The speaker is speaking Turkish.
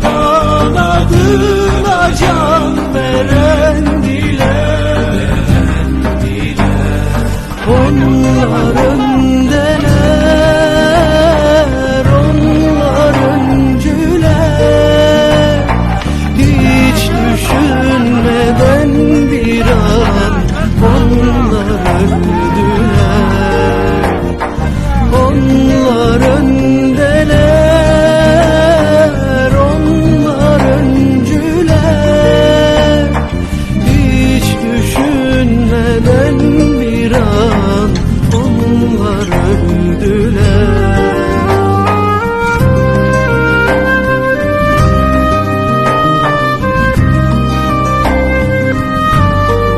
kanadına can veren dile. Onların deler, onların güler Hiç düşünmeden bir an onlar öldüler Onların yollar öldüler.